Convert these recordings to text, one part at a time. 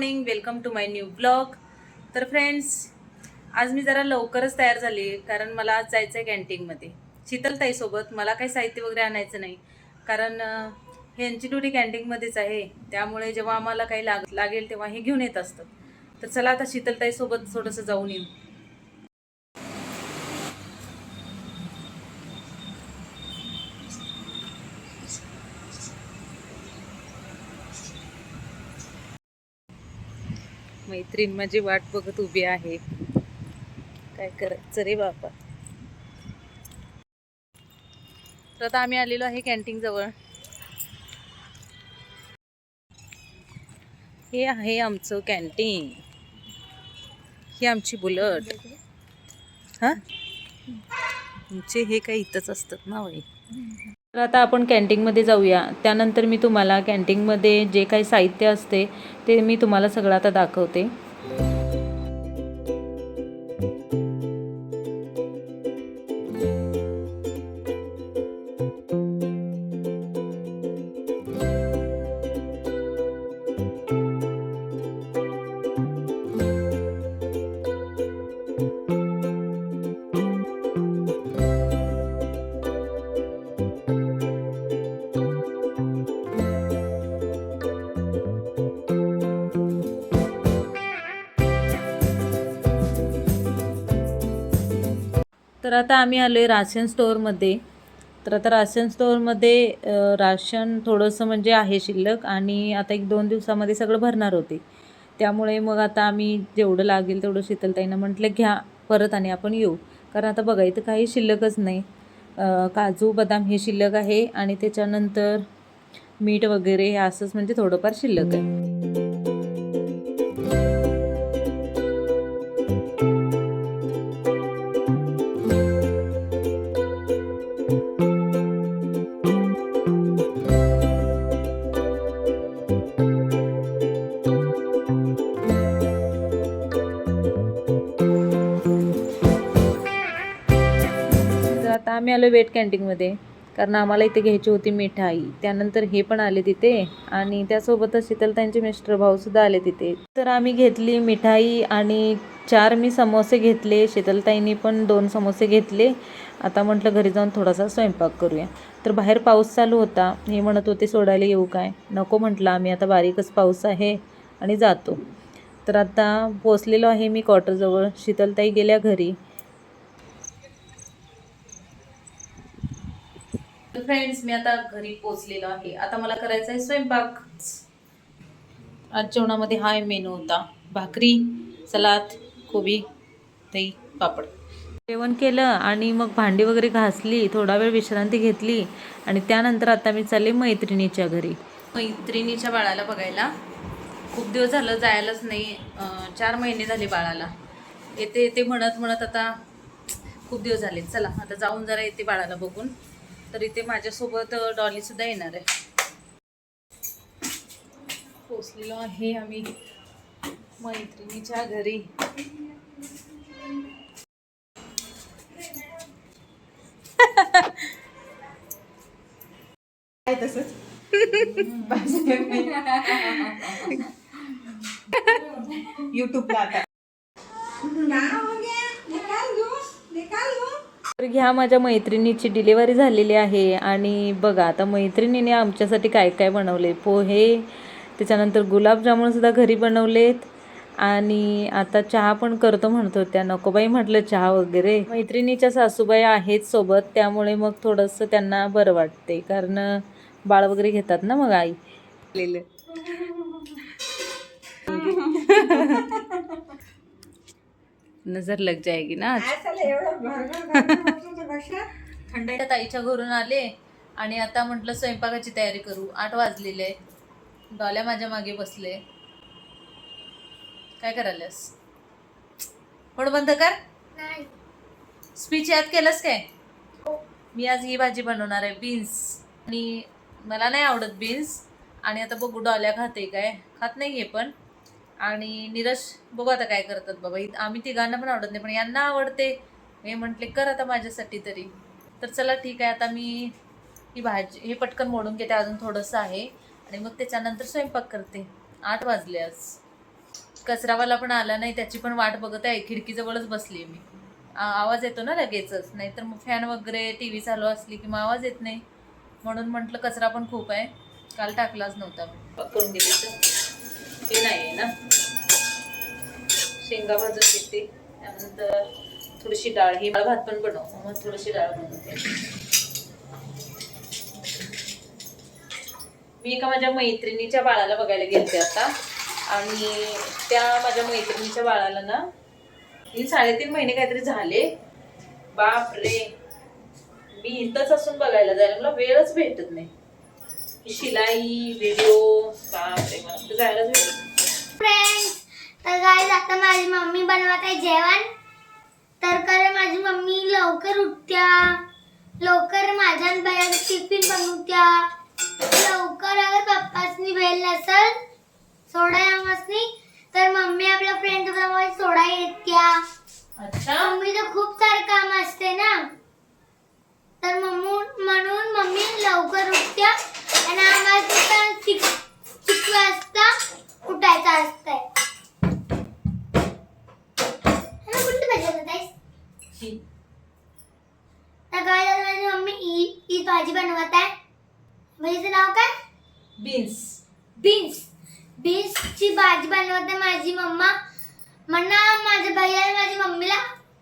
Morning welcome to my new blog तर friends आज मी जरा लवकरच तयार झाली कारण मला आज जायचं आहे कॅन्टीनमध्ये शीतलताईसोबत मला काही साहित्य वगैरे आणायचं नाही कारण ह्यांची ड्युटी कॅन्टीनमध्येच आहे. त्यामुळे जेव्हा आम्हाला काही लाग लागेल तेव्हा हे घेऊन येत असतं तर चला आता शीतलताईसोबत थोडंसं जाऊन येऊ. मैत्रीण माझी वाट बघत उभी आहे. काय करायचं रे बाबा? तर आता आम्ही आलेलो आहे कॅन्टीन जवळ. हे आहे आमचं कॅन्टीन ही आमची बुलट. हा? तुमचे हे काही इथंच असतात ना वय तर आता आपण कॅन्टीनमध्ये जाऊया. त्यानंतर मी तुम्हाला कॅन्टीनमध्ये जे काही साहित्य असते ते मी तुम्हाला सगळं आता दाखवते. तर आता आम्ही आलो आहे राशन स्टोअरमध्ये तर आता राशन स्टोअरमध्ये राशन थोडंसं म्हणजे आहे शिल्लक आणि आता एक दोन दिवसामध्ये सगळं भरणार होते. त्यामुळे मग आता आम्ही जेवढं लागेल तेवढं शीतलताईनं म्हटलं घ्या परत आणि आपण येऊ. कारण आता बघा इथं काही शिल्लकच नाही. काजू बदाम हे शिल्लक आहे आणि त्याच्यानंतर मीठ वगैरे हे असंच म्हणजे थोडंफार शिल्लक आहे. आम्ही आलो वेट कॅन्टीनमध्ये कारण आम्हाला इथे घ्यायची होती मिठाई. त्यानंतर हे पण आले तिथे आणि त्यासोबतच शीतलताईंचे मिस्टर भाऊसुद्धा आले तिथे. तर आम्ही घेतली मिठाई आणि चार मी समोसे घेतले. शीतलताईंनी पण दोन समोसे घेतले. आता म्हटलं घरी जाऊन थोडासा स्वयंपाक करूया. तर बाहेर पाऊस चालू होता. हे म्हणत होते सोडायला येऊ काय? नको म्हटलं आम्ही. आता बारीकच पाऊस आहे आणि जातो. तर आता पोचलेलो आहे मी क्वार्टरजवळ शीतलताई गेल्या घरी. फ्रेंड्स मी आता घरी पोचलेलो आहे. आता मला करायचा आहे स्वयंपाक. आज जेवणामध्ये हा मेनू होता. भाकरी सलाद कोबी दही पापड. जेवण केलं आणि मग भांडी वगैरे घासली थोडा वेळ विश्रांती घेतली आणि त्यानंतर आता मी चालले मैत्रिणीच्या घरी. मैत्रिणीच्या बाळाला बघायला. खूप दिवस झालं जायलाच नाही. चार महिने झाले बाळाला. येते येते म्हणत म्हणत आता खूप दिवस झाले. चला आता जाऊन जरा येते बाळाला बघून. तर इथे माझ्यासोबत डॉलीसुद्धा येणार आहे. पोचलेलो आहे आम्ही मैत्रिणीच्या घरी. युट्यूबला आता. तर घ्या माझ्या मैत्रिणीची डिलिव्हरी झालेली आहे आणि बघा आता मैत्रिणीने आमच्यासाठी काय काय बनवले? पोहे त्याच्यानंतर गुलाबजामुनसुद्धा घरी बनवलेत आणि आता चहा पण करतो म्हणत होत्या. नको बाई म्हटलं चहा वगैरे. मैत्रिणीच्या सासूबाई आहेत सोबत त्यामुळे मग थोडंसं त्यांना बरं वाटते कारण बाळ वगैरे घेतात ना मग आई? नजर लग जाएगी ना आज. थंडाईच्या ताईच्या घरून आले आणि आता म्हटलं स्वयंपाकाची तयारी करू. आठ वाजलेले डॉल्या माझ्या मागे बसले. काय करायलास पण बंद कर. स्पीच याद केलंस काय? मी आज ही भाजी बनवणार आहे बीन्स आणि मला नाही आवडत बीन्स आणि आता बघू डॉल्या खाते काय? खात नाही हे पण. आणि नीरज बघू आता काय करतात बाबा. इ- आम्ही तिघांना पण आवडत नाही पण यांना आवडते. हे म्हटले कर आता माझ्यासाठी तरी. तर चला ठीक आहे आता मी ही भाजी हे पटकन मोडून घेते अजून थोडंसं आहे. आणि मग त्याच्यानंतर स्वयंपाक करते. आठ वाजले आज. कचरावाला पण आला नाही त्याची पण वाट बघत आहे. खिडकीजवळच बसली मी. आ- आवाज येतो ना लगेचच. नाहीतर मग फॅन वगैरे टी व्ही चालू असली की मग आवाज येत नाही. म्हणून म्हटलं कचरा पण खूप आहे. काल टाकलाच नव्हता. मी करून घेते तर. हे नाही आहे ना. शेंगा भाजून घेते. त्यानंतर थोडीशी डाळ ही डाळ भात पण बनव. मग थोडीशी डाळ बनवते. मी एका माझ्या मैत्रिणीच्या बाळाला बघायला गेलते आता. आणि त्या माझ्या मैत्रिणीच्या बाळाला ना ही साडेतीन महिने काहीतरी झाले. बाप रे मी इथंच असून बघायला जायला मला वेळच भेटत नाही. शिलाई व्हिडिओ जायलाच. फ्रेंड्स तर गाईज आता माझी मम्मी बनवत आहे जेवण. तर कर माझी मम्मी लवकर उठत्या. लवकर माझ्या बाहेर टिफिन बनवत्या. लवकर अगर पप्पासनी वेळ नसल सोडा आमसनी तर मम्मी आपल्या फ्रेंड सोबत सोडा येत्या. अच्छा. मम्मीचं खूप सारं काम असते ना. तर मम्मू म्हणून मम्मी लवकर उठत्या आणि आम्हाला सिक्स सिक्स वाजता उठायचं असतंय आणि कुठली भाजी बनवत आहेस? ही तर काय झालं माझी मम्मी ही ही भाजी बनवत आहे भाजीचं नाव काय बीन्स बीन्स बीन्सची भाजी बनवते माझी मम्मा. म्हणा माझ्या भैया आणि माझ्या मम्मीला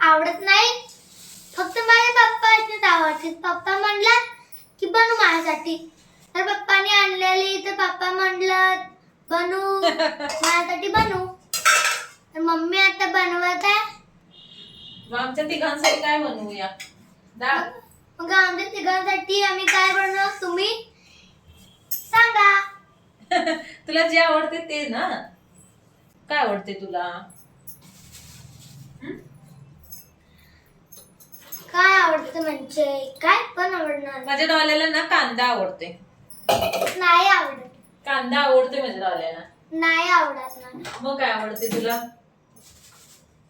आवडत नाही. फक्त माझ्या पप्पाच आवडते. पप्पा म्हणला की बनू माझ्यासाठी. तर पप्पाने आणलेली तर पप्पा म्हणलं बनू माझ्यासाठी बनू तर मम्मी आता बनवत आहे. मग आमच्या तिघांसाठी काय बनवूया? डाळ मग आमच्या तिघांसाठी आम्ही काय बनवू तुम्ही? सांगा. तुला जे आवडते ते ना. काय आवडते तुला? काय आवडतं म्हणजे? काय पण आवडणार. माझ्या डॉल्याला ना कांदा आवडते. नाही आवडत. कांदा आवडते माझ्या डॉल्याला नाही आवडत ना मग काय आवडते तुला?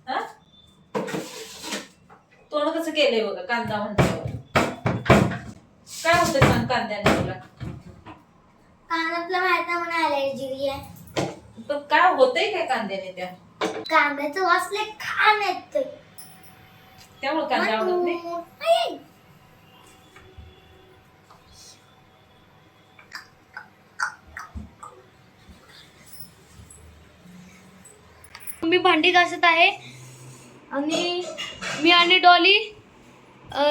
हा? तोंड कसं केलंय बघा कांदा म्हणतो काय होतं सांग कांद्याने तुला? कानातलं माहीत नाही म्हणून अलर्जी आहे. पण काय होतंय काय कांद्याने त्या? कांद्याचं वास लय खाण येतोय त्यामुळे कांदा आवडत नाही. मी भांडी घासत आहे आणि मी आणि डॉली अ,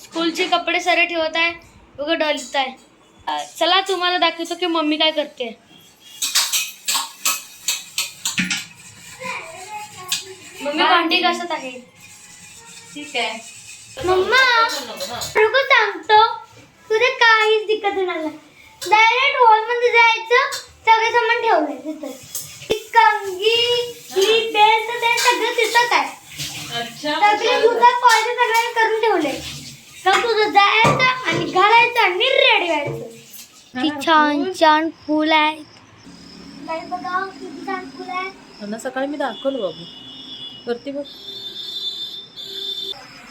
स्कूलचे कपडे सारे ठेवत आहे. बघा डॉलीत आहे. चला तुम्हाला दाखवतो की मम्मी काय करते. मम्मी भांडी घासत आहे. ठीक आहे. मम्मा. रुको सांगतो तुझे काहीच दिक्कत होणार नाही डायरेक्ट हॉलमध्ये जायचं सगळे सामान ठेवलंय तिथं. कंगी ही बेल्ट ते सगळं तिथंच आहे. अच्छा सगळे तुझं कॉलेज सगळ्यांनी करून ठेवले तर तुझं जायचं आणि घालायचं आणि रेडी व्हायचं. ती छान छान फुल आहेत. काय बघा किती छान फुल आहे त्यांना सकाळी मी दाखवलं बाबू. करते बघ.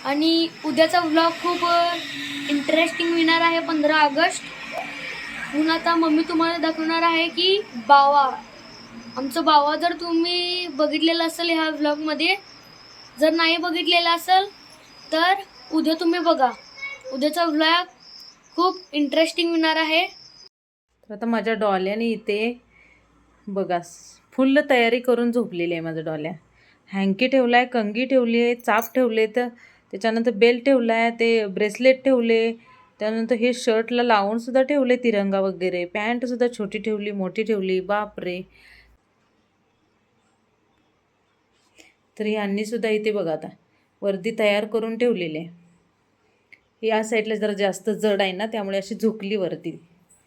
आणि उद्याचा व्लॉग खूप इंटरेस्टिंग होणार आहे पंधरा ऑगस्ट. म्हणून आता मम्मी तुम्हाला दाखवणार आहे की बावा. आमचं बावा जर तुम्ही बघितलेलं असेल ह्या व्लॉगमध्ये जर नाही बघितलेलं असेल तर उद्या तुम्ही बघा. उद्याचा व्लॉग खूप इंटरेस्टिंग होणार आहे. आता माझ्या डॉल्याने इथे बघा फुल्ल तयारी करून झोपलेली आहे माझ्या डॉल्या. हँकी ठेवला आहे कंगी ठेवली आहे चाप ठेवले तर त्याच्यानंतर बेल्ट ठेवला आहे ते ब्रेसलेट ठेवले त्यानंतर हे शर्टला लावूनसुद्धा ठेवले तिरंगा वगैरे. पॅन्टसुद्धा छोटी ठेवली मोठी ठेवली बापरे. तर यांनीसुद्धा इथे बघा आता वर्दी तयार करून ठेवलेली आहे. या साईडला जरा जास्त जड आहे ना त्यामुळे अशी झुकली वरती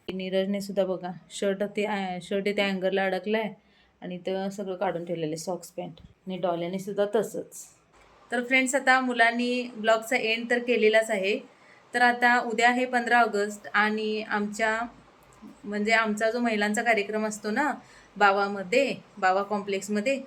नीरजने सुद्धा बघा शर्ट ते शर्ट त्या अँगरला अडकला आहे आणि ते सगळं काढून ठेवलेलं आहे सॉक्स पॅन्ट आणि डॉल्याने सुद्धा तसंच. तर फ्रेंड्स आता मुलांनी ब्लॉगचा एंड तर केलेलाच आहे. तर आता उद्या आहे पंधरा ऑगस्ट आणि आमच्या म्हणजे आमचा जो महिलांचा कार्यक्रम असतो ना बावामध्ये बावा कॉम्प्लेक्समध्ये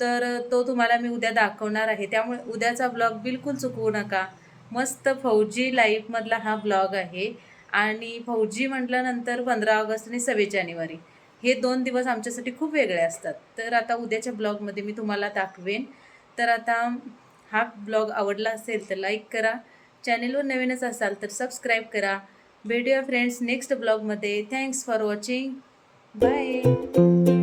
तर तो तुम्हाला मी उद्या दाखवणार आहे. त्यामुळे उद्याचा ब्लॉग बिलकुल चुकवू नका. मस्त फौजी लाईफमधला हा ब्लॉग आहे. आणि फौजी म्हटल्यानंतर पंधरा ऑगस्ट आणि सव्वीस जानेवारी. हे दोन दिवस आमच्यासाठी खूप वेगळे असतात. तर आता उद्याच्या ब्लॉगमध्ये मी तुम्हाला दाखवेन. तर आता हा ब्लॉग आवडला असेल तर लाईक करा. चॅनेलवर नवीनच असाल तर सबस्क्राईब करा. भेटूया फ्रेंड्स नेक्स्ट ब्लॉगमध्ये. Thanks for watching bye